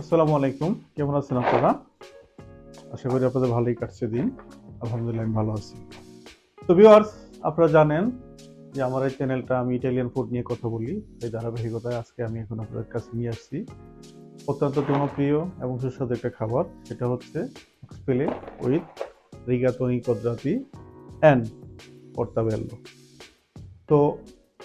আসসালামু আলাইকুম। কেমন আছেন আপনারা? আশা করি আপনাদের ভালোই কাটছে দিন। আলহামদুলিল্লাহ আমি ভালো আছি। তো ভিউয়ার্স আপনারা জানেন যে আমার এই চ্যানেলটা আমি ইটালিয়ান ফুড নিয়ে কথা বলি। এই ধারাবাহিকতায় আজকে আমি এখন আপনাদের কাছে নিয়ে আসছি। অত্যন্ত জনপ্রিয় এবং সুস্বাদু একটা খাবার। সেটা হচ্ছে পেলে উইথ রিগাতনি কদ্রাতি অ্যান্ড পর্তাবেল্লো তো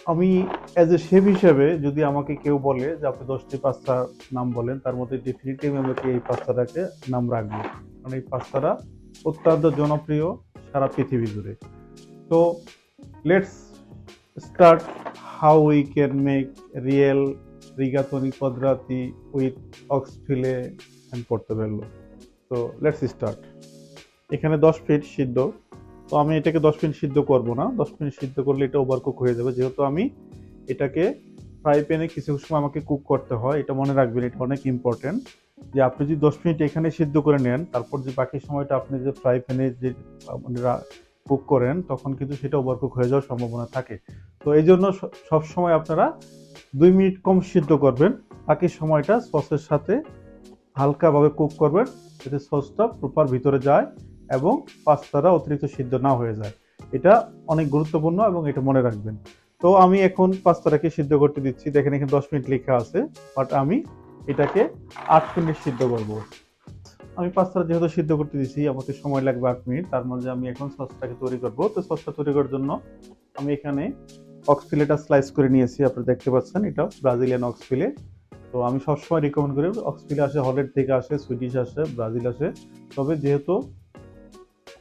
আমি অ্যাজ এ শেফ হিসেবে যদি আমাকে কেউ বলে যে আপনি দশটি পাস্তার নাম বলেন, তার মধ্যে ডেফিনেটলি আমি এই পাস্তাটাকে নাম রাখব। কারণ এই পাস্তাটা অত্যন্ত জনপ্রিয় সারা পৃথিবী জুড়ে। তো let's start how we can make real rigatoni পদ্রাতি with অক্সফিলে অ্যান্ড পর্তবেল্লো তো লেটস স্টার্ট এখানে দশ ফিট সিদ্ধ। তো আমি এটাকে দশ মিনিট সিদ্ধ করব না। দশ মিনিট সিদ্ধ করলে এটা ওভারকুক হয়ে যাবে। যেহেতু আমি এটাকে ফ্রাই প্যানে কিছু সময় আমাকে কুক করতে হয়, এটা মনে রাখবেন এটা অনেক ইম্পর্টেন্ট যে আপনি যদি দশ মিনিট এখানে সিদ্ধ করে নেন, তারপর যে বাকি সময়টা আপনি যে ফ্রাই প্যানে যে কুক করেন, তখন কিন্তু সেটা ওভারকুক হয়ে যাওয়ার সম্ভাবনা থাকে। তো এই জন্য সব সময় আপনারা দুই মিনিট কম সিদ্ধ করবেন। বাকি সময়টা সসের সাথে হালকাভাবে কুক করবেন, যাতে সসটা প্রপার ভিতরে যায়। এবং পাস্তাটা অতিরিক্ত সিদ্ধ না হয়ে যায়। এটা অনেক গুরুত্বপূর্ণ এবং এটা মনে রাখবেন। তো আমি এখন পাস্তাটাকে সিদ্ধ করতে দিচ্ছি। দেখেন এখানে দশ মিনিট লেখা আছে বাট আমি এটাকে আট মিনিট সিদ্ধ করব। আমি পাস্তাটা যেহেতু সিদ্ধ করতে দিচ্ছি আমাকে সময় লাগবে আট মিনিট, তার মধ্যে আমি এখন সসটাকে তৈরি করব। তো সসটা তৈরি করার জন্য আমি এখানে অক্সফিলেটা স্লাইস করে নিয়েছি, আপনারা দেখতে পাচ্ছেন, এটা ব্রাজিলিয়ান অক্সফিলে। তো আমি সবসময় রিকমেন্ড করি, অক্সফিলে আসে, হলের থেকে আসে, সুইডিশ আসে, ব্রাজিল আসে। তবে যেহেতু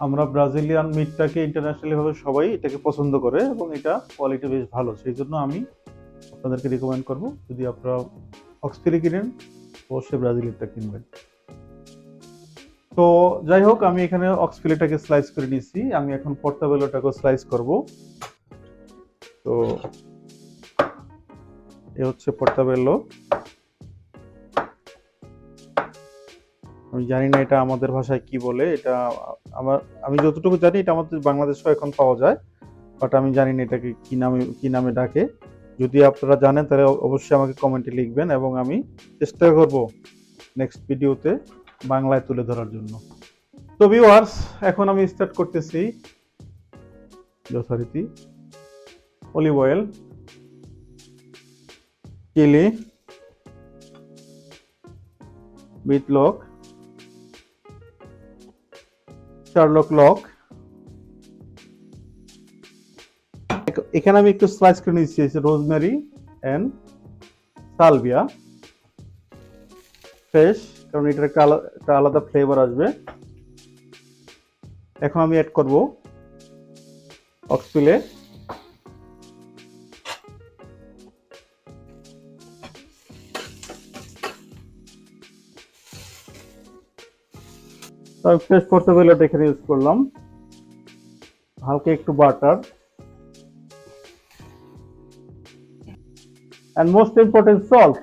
আমরা ব্রাজিলিয়ান মিটটাকে ইন্টারন্যাশনালি ভাবে সবাই এটাকে পছন্দ করে এবং এটা কোয়ালিটি বেশ ভালো। সেই জন্য আমি আপনাদেরকে রিকমেন্ড করব, যদি আপনারা অক্সফিলি কিনেন, অবশ্যই ব্রাজিলিয়ানটা কিনবেন। তো যাই হোক, আমি এখানে অক্সফিলেটাকে স্লাইস করে নিয়েছি। আমি এখন পর্তাবেলোটাকে স্লাইস করব। তো এ হচ্ছে পর্তাবেলো আমি জানি না এটা আমাদের ভাষায় কি বলে, এটা আমার, আমি যতটুকু জানি এটা আমাদের বাংলাদেশেও এখন পাওয়া যায় বাট আমি জানি না এটাকে কি নামে কি নামে ডাকে। যদি আপনারা জানেন তাহলে অবশ্যই আমাকে কমেন্টে লিখবেন এবং আমি চেষ্টা করব নেক্সট ভিডিওতে বাংলায় তুলে ধরার জন্য। তো ভিউয়ার্স এখন আমি স্টার্ট করতেছি যথারীতি। অলিভ অয়েল চিলি বিট লক শার্লক লক এখানে আমি একটু স্লাইস করে নিচ্ছি রোজমেরি অ্যান্ড সালভিয়া ফ্রেশ কারণ এটার একটা আলাদা আলাদা ফ্লেভার আসবে। এখন আমি অ্যাড করব অক্সপিলে আমি ফ্রেশ করতে পেলে এখানে ইউজ করলাম। হালকা একটু butter and most important salt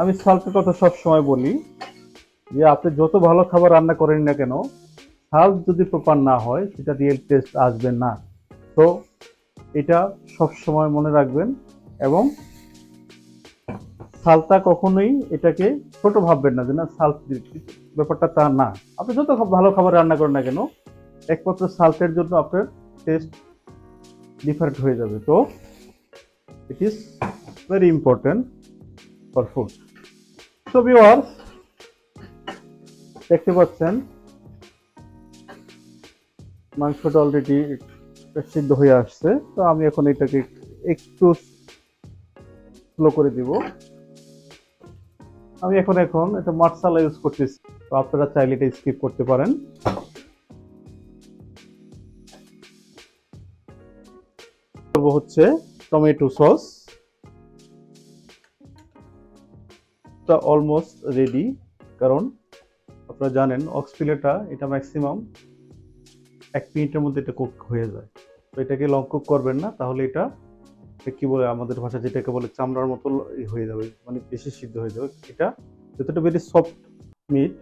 আমি সল্টের কথা সব সময় বলি, যে আপনি যত ভালো খাবার রান্না করেন না কেন সাল্ট যদি প্রপার না হয়, সেটা রিয়েল টেস্ট আসবে না। তো এটা সব সময় মনে রাখবেন এবং সালটা কখনোই এটাকে ছোট ভাববেন না যে না সাল্ট ব্যাপারটা তা না। আপনি যত ভালো খাবার রান্না করেন না কেন, একমাত্র সাল্টের জন্য আপনার টেস্ট ডিফারেন্ট হয়ে যাবে। তো it is very important for food তো ভিওয়ার্স দেখতে পাচ্ছেন, মাংসটা অলরেডি সিদ্ধ হয়ে আসছে। তো আমি এখন এটাকে একটু স্লো করে দিব। আমি এখন এখন এটা মার্সালা ইউজ করতেছি। তো আপনারা চাইলে এটা স্কিপ করতে পারেন। করব হচ্ছে টমেটো সস। টা অলমোস্ট রেডি কারণ আপনারা জানেন, অক্সফিলেটা এটা ম্যাক্সিমাম এক মিনিটের মধ্যে এটা কুক হয়ে যায়। তো এটাকে লং কুক করবেন না, তাহলে এটা কি বলে আমাদের ভাষা যেটাকে বলে চামড়ার মতো হয়ে যাবে মানে বেশি সিদ্ধ হয়ে যাবে। এটা যতটা বেশি সফট মিট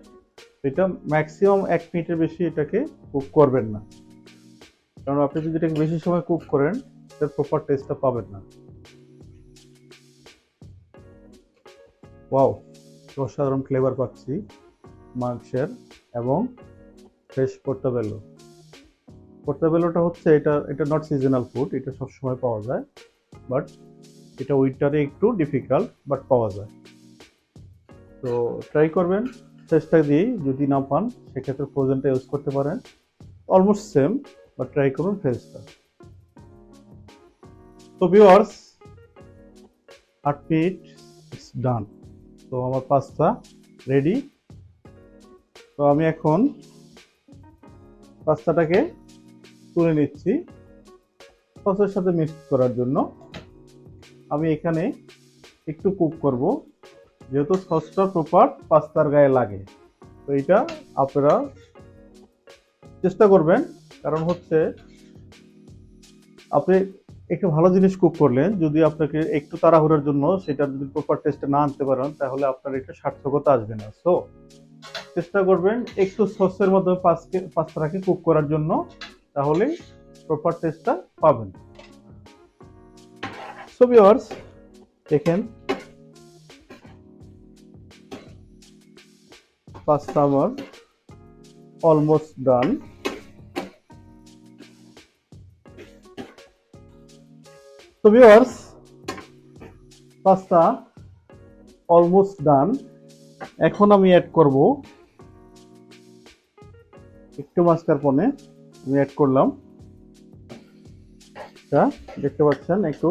এটা ম্যাক্সিমাম এক মিনিটের বেশি এটাকে কুক করবেন না। কারণ আপনি যদি এটাকে বেশি সময় কুক করেন এটার প্রপার টেস্টটা পাবেন না। ওয়াও অসাধারণ ফ্লেভার পাচ্ছি মাংসের এবং ফ্রেশ পোর্টাবেলো পোর্টাবেলোটা হচ্ছে এটা এটা নট সিজনাল ফুড এটা সবসময় পাওয়া যায়। বাট এটা উইন্টারে একটু ডিফিকাল্ট বাট পাওয়া যায়। তো ট্রাই করবেন, চেষ্টা দিয়েই যদি না পান, সেক্ষেত্রে ফ্রোজেনটা ইউজ করতে পারেন। অলমোস্ট সেম বাট ট্রাই করুন ফ্রেশটা তো ভিউয়ার্স আট মিনিট ইটস ডান তো আমার পাস্তা রেডি তো আমি এখন পাস্তাটাকে তুলে নিচ্ছি। সসের সাথে মিক্স করার জন্য। আমি এখানে একটু কুক করব, যেহেতু সসটা প্রপার পাস্তার গায়ে লাগে। তো এটা আপনারা চেষ্টা করবেন, কারণ হচ্ছে আপনি একটু ভালো জিনিস কুক করলেন, যদি আপনাকে একটু তাড়াহুড়ার জন্য সেটা যদি প্রপার টেস্টে না আনতে পারেন, তাহলে আপনার এটা সার্থকতা আসবে না। সো চেষ্টা করবেন একটু সসের মধ্যে পাস্কে পাস্তাটাকে কুক করার জন্য, তাহলে প্রপার টেস্টটা পাবেন। সো ভিউয়ার্স দেখেন। পাস্তা আমার অলমোস্ট ডান তো ভিউয়ার্স পাস্তা অলমোস্ট ডান এখন আমি অ্যাড করব। একটু মাস্কারপনে আমি অ্যাড করলাম। এটা দেখতে পাচ্ছেন একটু।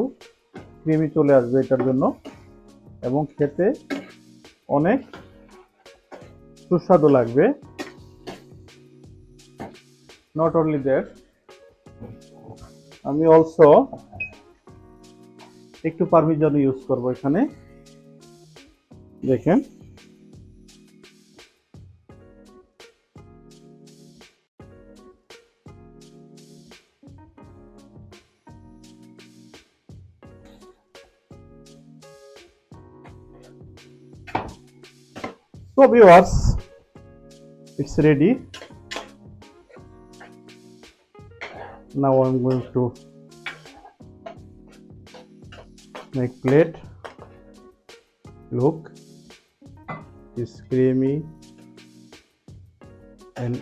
ক্রিমি চলে আসবে এটার জন্য। এবং খেতে অনেক সুস্বাদু লাগবে। নট অনলি দ্যাট আমি অলসো একটু পারমিজন ইউজ করব এখানে। দেখেন। So viewers, it's ready. Now I'm going to make plate. Look, it's creamy and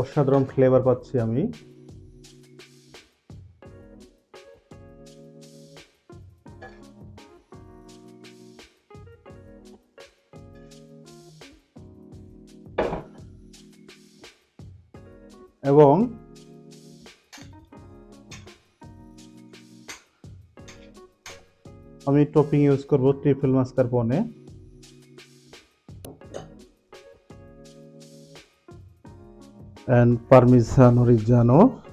অসাধারণ ফ্লেভার পাচ্ছি আমি এবং আমি টপিং ইউজ করব triple mascarpone and parmesan reggiano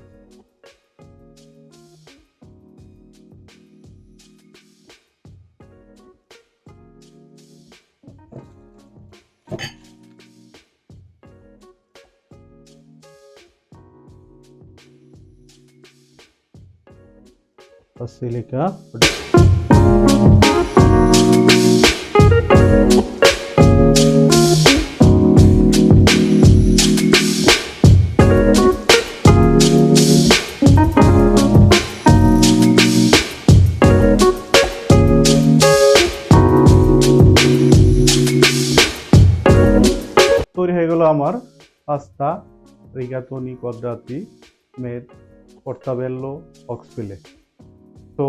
basilica তৈরি হয়ে গেল আমার পাস্তা রিগাতনি কদ্রাতি মেদ পর্তাবেল্লো অক্সপিলে তো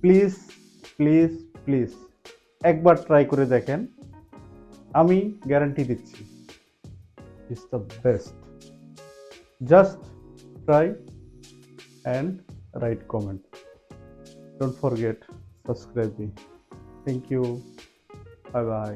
প্লিজ প্লিজ প্লিজ একবার ট্রাই করে দেখেন। আমি গ্যারান্টি দিচ্ছি it's the best just try and write comment don't forget subscribe me thank you bye bye